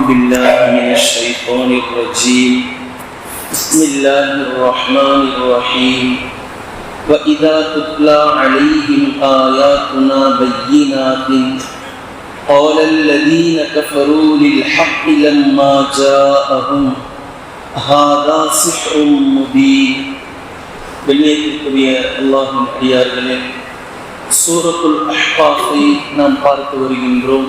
بالله من الشيطان الرجيم بسم الله الرحمن الرحيم وإذا تتلى عليهم آياتنا بينات قال الذين كفروا للحق لما جاءهم هذا سحر مبين வெளியேற்றக்கூடிய அல்லாஹின் அடியார்களே சூரத்துல் அஹ்காஃபை நாம் பார்த்து வருகின்றோம்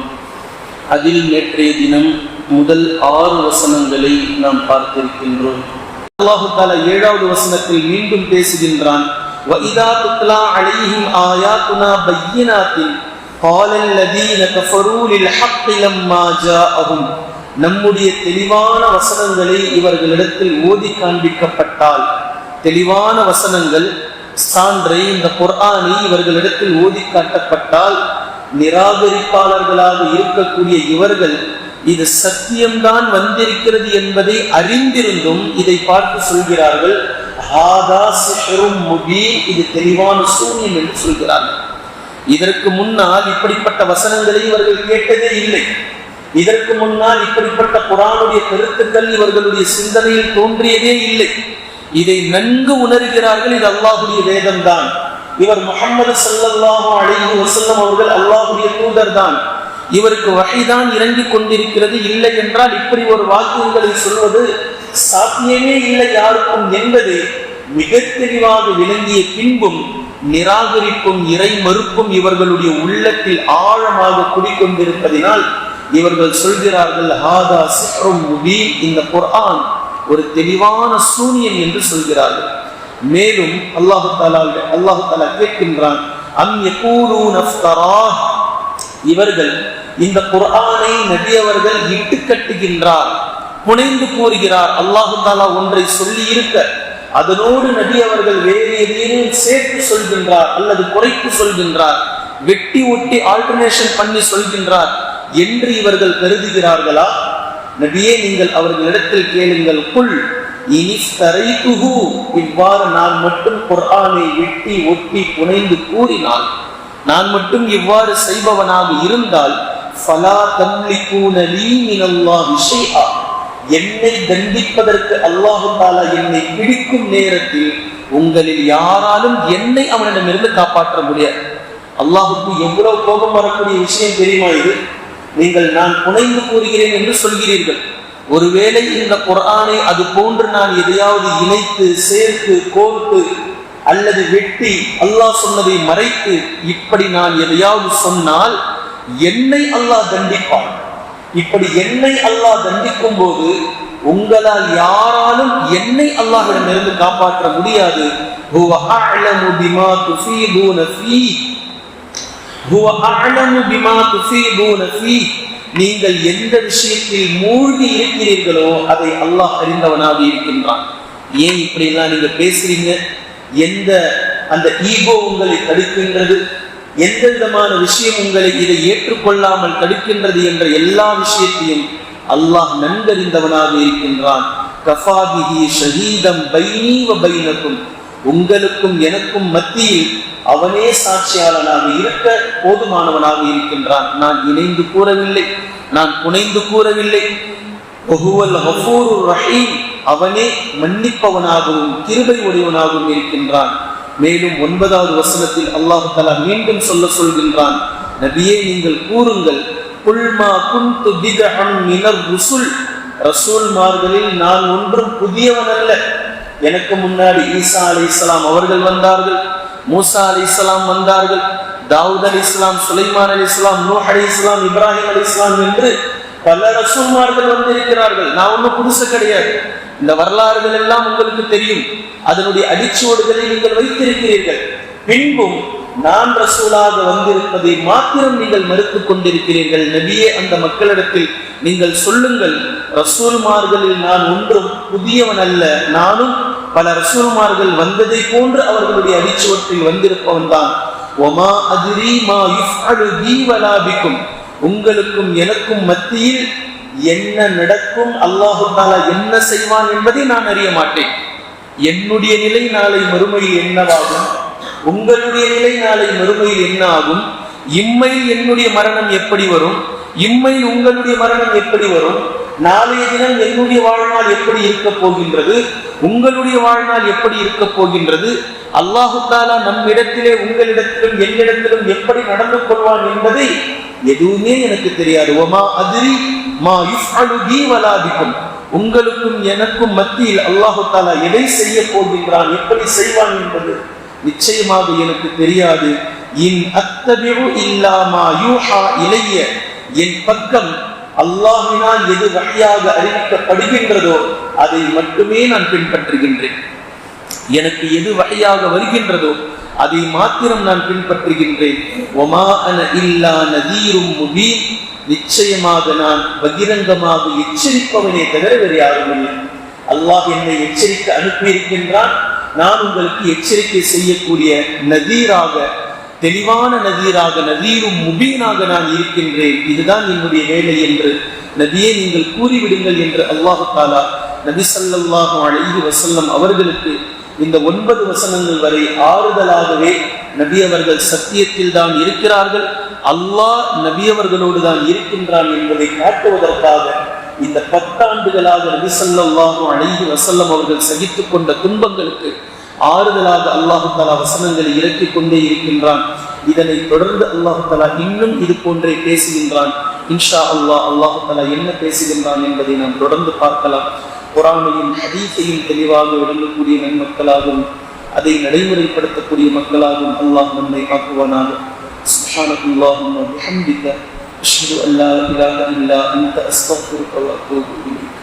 அதில் நேற்றைய தினம் முதல் ஆறு வசனங்களை நாம் பார்த்திருக்கின்றோம் அல்லாஹு தாலா ஏழாவது வசனத்தில் மீண்டும் பேசுகின்றான் وَإِذَا تُتْلَى عَلَيْهِمْ آيَاتُنَا بَيِّنَاتٍ قَالَ الَّذِينَ كَفَرُوا لِلْحَقِّ لَمَّا جَاءَهُمْ நம்முடைய தெளிவான வசனங்களை இவர்களிடத்தில் ஓதி காண்பிக்கப்பட்டால் தெளிவான வசனங்கள் சான்றை இந்த குர்ஆனை இவர்களிடத்தில் ஓதி காட்டப்பட்டால் நிராகரிப்பாளர்களாக இருக்கக்கூடிய இவர்கள் இது சத்தியம்தான் வந்திருக்கிறது என்பதை அறிந்திருந்தும் இதை பார்த்து சொல்கிறார்கள் இது தெளிவான சூன்யம் என்று சொல்கிறார்கள். இதற்கு முன்னால் இப்படிப்பட்ட வசனங்களை இவர்கள் கேட்டதே இல்லை. இதற்கு முன்னால் இப்படிப்பட்ட குரானுடைய கருத்துக்கள் இவர்களுடைய சிந்தனையில் தோன்றியதே இல்லை. இதை நன்கு உணர்கிறார்கள் இது அல்லாஹுடைய வேதம் தான் இவர் முகமது சல்லாஹூ அலைஹி வசல்லம் அவர்கள் அல்லாஹுடைய தூதர் தான் இவருக்கு வகைதான் இறங்கிக் கொண்டிருக்கிறது இல்லை என்றால் இப்படி ஒரு வாக்கியங்களை சொல்வது சாத்தியமே இல்லை யாருக்கும் என்பது மிக தெளிவாக விளங்கிய பின்பும் நிராகரிப்பும் இறை மறுப்பும் இவர்களுடைய உள்ளத்தில் ஆழமாக குடிக்கொண்டிருப்பதினால் இவர்கள் சொல்கிறார்கள் ஹாதா சிஹ்ரும் முபீன். இந்த குர்ஆன் ஒரு தெளிவான சூனியம் என்று சொல்கிறார்கள். மேலும் அல்லாஹு தாலா அல்லாஹு தாலா கேட்கின்றான் அம் யகூலூன இவர்கள் இந்த குர்ஆனை நபி அவர்கள் இட்டு கட்டுகின்றார் புனைந்து கூறுகிறார். அல்லாஹு தாலா ஒன்றை சொல்லி இருக்க அதனோடு நபி அவர்கள் வேறு எதையும் சேர்த்து சொல்கின்றார் அல்லது குறைத்து சொல்கின்றார் வெட்டி ஒட்டி ஆல்டர்னேஷன் பண்ணி சொல்கின்றார் என்று இவர்கள் கருதுகிறார்களா? நபியே நீங்கள் அவர்களிடத்தில் கேளுங்கள். குல் இனிஸ்தரைத்துஹு இவ்வாறு நான் மட்டும் குர்ஆனை வெட்டி ஒட்டி புனைந்து கூறினால் நான் மட்டும் இவ்வாறு செய்பவனாக இருந்தால் ஃபலா தம்லிகூன லீ மினல்லாஹி ஷைஆ என்னை தண்டிப்பதற்கு அல்லாஹு தாலா என்னை பிடிக்கும் நேரத்தில் உங்களில் யாராலும் என்னை அவனிடமிருந்து காப்பாற்ற முடியாது. அல்லாஹுக்கு எவ்வளவு கோபம் வரக்கூடிய விஷயம் தெரியுமா இது? நீங்கள் நான் புனைந்து கூறுகிறேன் என்று சொல்கிறீர்கள். ஒருவேளை இந்த குரானை அது போன்று நான் எதையாவது இணைத்து சேர்த்து கோர்த்து அல்லது வெட்டி அல்லாஹ் சொன்னதை மறைத்து இப்படி நான் எதையாவது சொன்னால் என்னை அல்லாஹ் தண்டிப்பான். இப்படி என்னை அல்லாஹ் தண்டிக்கும் போது உங்களால் யாராலும் என்னை அல்லாஹிடமிருந்து காப்பாற்ற முடியாது. நீங்கள் எந்த விஷயத்தில் மூழ்கி இருக்கிறீர்களோ அதை அல்லாஹ் அறிந்தவனாக இருக்கின்றான். ஏன் இப்படி எல்லாம் நீங்க பேசுறீங்க? எந்த அந்த ஈகோ உங்களை தடுக்கின்றது? எந்த விதமான விஷயம் உங்களை இதை ஏற்றுக்கொள்ளாமல் தடுக்கின்றது என்ற எல்லா விஷயத்தையும் அல்லாஹ் நன்கறிந்தவனாக இருக்கின்றான். பைனக்கும். உங்களுக்கும் எனக்கும் மத்தியில் அவனே சாட்சியாளனாக இருக்க போதுமானவனாக இருக்கின்றான். நான் இணைந்து கூறவில்லை. நான் புனைந்து கூறவில்லை. அவனே மன்னிப்பவனாகவும் கிருபை உடையவனாகவும் இருக்கின்றான். மேலும் ஒன்பதாவது வசனத்தில் அல்லாஹ் தலா மீண்டும் சொல்ல சொல்கின்றான் நபியே நீங்கள் கூறுங்கள் குல்மா குந்து பிதஹம் மினர் ருசுல். ரசூல்மார்களில் நான் ஒன்றும் புதியவன் அல்ல. எனக்கு முன்னாடி ஈசா அலி இஸ்லாம் அவர்கள் வந்தார்கள் மூசா அலி இஸ்லாம் வந்தார்கள் தாவூத் அலி இஸ்லாம் சுலைமான் அலி இஸ்லாம் நூஹ் அலி இஸ்லாம் இப்ராஹிம் அலி இஸ்லாம் என்று பல ரசூல்மார்கள் வந்திருக்கிறார்கள். நான் ஒன்றும் புதுசு கிடையாது. இந்த வரலாறுகள் எல்லாம் உங்களுக்கு தெரியும். அதனுடைய அடிச்சுவடுகளை நீங்கள் வைத்திருக்கிறீர்கள். பின்பும் நான் ரசூலாக வந்திருப்பதை மாத்திரம் நீங்கள் மறுத்து கொண்டிருக்கிறீர்கள். நபியே அந்த மக்களிடத்தில் நீங்கள் சொல்லுங்கள் ரசூல்மார்களில் நான் ஒன்றும் புதியவன் அல்ல. நானும் பல ரசூல்மார்கள் வந்ததை போன்று அவர்களுடைய அடிச்சுவட்டில் வந்திருப்பவன் தான். ஒமா அதிரி மா யுஃப்அலு பி வலாபிக்கும் உங்களுக்கும் எனக்கும் மத்தியில் என்ன நடக்கும்? அல்லாஹு தாலா என்ன செய்வான் என்பதை நான் அறிய மாட்டேன். என்னுடைய நிலை நாளை மறுமையில் என்னவாகும்? உங்களுடைய நிலை நாளை மறுமையில் என்ன ஆகும் இம்மையில் என்னுடைய மரணம் எப்படி வரும்? இம்மை உங்களுடைய மரணம் எப்படி வரும்? நாளைய தினம் என்னுடைய வாழ்நாள் எப்படி இருக்க போகின்றது? உங்களுடைய வாழ்நாள் எப்படி இருக்க போகின்றது? அல்லாஹு தாலா நம்மிடத்திலே உங்களிடத்திலும் என்னிடத்திலும் எப்படி நடந்து கொள்வான் என்பதை எதுவுமே எனக்கு தெரியாது. ஒமா அதிரி மா யுஃஅலு பி உங்களுக்கும் எனக்கும் மத்தியில் அல்லாஹு தாலா எதை செய்ய போகின்றான் எப்படி செய்வான் என்பது நிச்சயமாக எனக்கு தெரியாது. இன் அத்தபிரு இல்லாமா யூஹா இளைய என் பக்கம் அல்லாஹினால் எது வழியாக அறிவிக்கப்படுகின்றதோ அதை மட்டுமே நான் பின்பற்றுகின்றேன். எனக்கு எது வகையாக வருகின்றதோ அதை மாத்திரம் நான் பின்பற்றுகின்றேன். ஒமா அன இல்லா நதீரும் முபீன். நிச்சயமாக நான் பகிரங்கமாக எச்சரிப்பவனே தவிர வேறு யாரும் இல்லை. அல்லாஹ் என்னை எச்சரிக்க அனுப்பியிருக்கின்றான். நான் உங்களுக்கு எச்சரிக்கை செய்யக்கூடிய நதீராக தெளிவான நதீராக நதீரும் முபீனாக நான் இருக்கின்றேன். இதுதான் என்னுடைய வேலை என்று நதியை நீங்கள் கூறிவிடுங்கள் என்று அல்லாஹு தாலா நபி சல்லாஹு அலைஹி வசல்லம் அவர்களுக்கு இந்த ஒன்பது வசனங்கள் வரை ஆறுதலாகவே நபி அவர்கள் சத்தியத்தில் தான் இருக்கிறார்கள். அல்லாஹ் நபி அவர்களோடு தான் இருக்கின்றான் என்பதை காட்டுவதற்காக இந்த பத்தாண்டுகளாக நபி ஸல்லல்லாஹு வசல்லம் அவர்கள் சகித்துக் கொண்ட துன்பங்களுக்கு ஆறுதலாக அல்லாஹு தலா வசனங்களை இறக்கிக் கொண்டே இருக்கின்றான். இதனை தொடர்ந்து அல்லாஹு தலா இன்னும் இது போன்றே பேசுகின்றான். இன்ஷா அல்லாஹ் அல்லாஹு தலா என்ன பேசுகின்றான் என்பதை நாம் தொடர்ந்து பார்க்கலாம். குரானையும் ஹதீஸையும் தெளிவாக விளங்கக்கூடிய நன்மக்களாகவும் அதை நடைமுறைப்படுத்தக்கூடிய மக்களாகவும் அல்லாஹ் நம்மை ஆக்குவானாக سبحانك اللهم وبحمدك أشهد أن لا إله إلا أنت أستغفرك وأتوب إليك